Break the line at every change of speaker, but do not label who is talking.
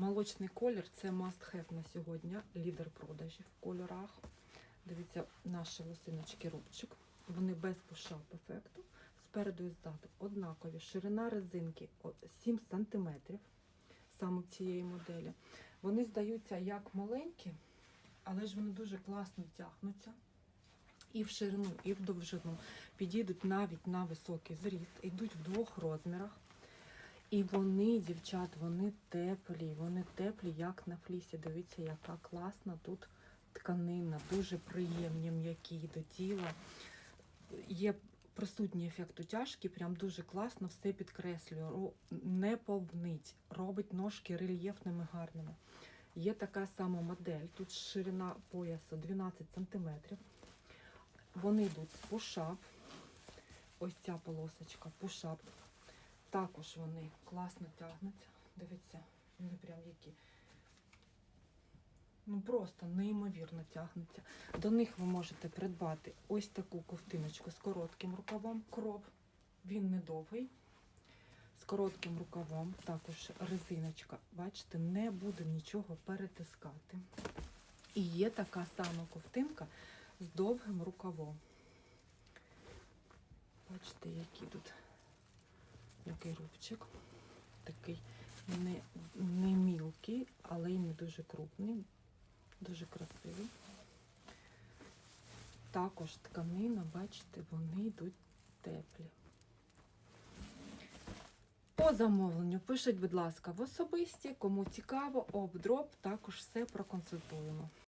Молочний колір це must have на сьогодні, лідер продажів в кольорах. Дивіться, наші лосиночки рубчик. Вони без пушап ефекту. Спереду і ззаду однакові. Ширина резинки 7 см саме цієї моделі. Вони здаються як маленькі, але ж вони дуже класно тягнуться. І в ширину, і в довжину. Підійдуть навіть на високий зріст, йдуть в двох розмірах. І вони, дівчат, вони теплі, вони теплі, як на флісі. Дивіться, яка класна тут тканина, дуже приємні, м'які до тіла. Є присутній ефект утяжки, прям дуже класно, все підкреслює, не повнить, робить ножки рельєфними гарними. Є така сама модель, тут ширина поясу 12 см. Вони йдуть з пушап. Ось ця полосочка, пушап. Також вони класно тягнуться. Дивіться, вони прям які. Ну просто неймовірно тягнуться. До них ви можете придбати ось таку ковтиночку з коротким рукавом. Кроп. Він недовгий. З коротким рукавом, також резиночка. Бачите, не буде нічого перетискати. І є така сама ковтинка з довгим рукавом. Бачите, які тут який рубчик. Такий не, не мілкий, але й не дуже крупний, дуже красивий. Також тканина, бачите, вони йдуть теплі. По замовленню пишіть, будь ласка, в особисті, кому цікаво, обдроп, також все проконсультуємо.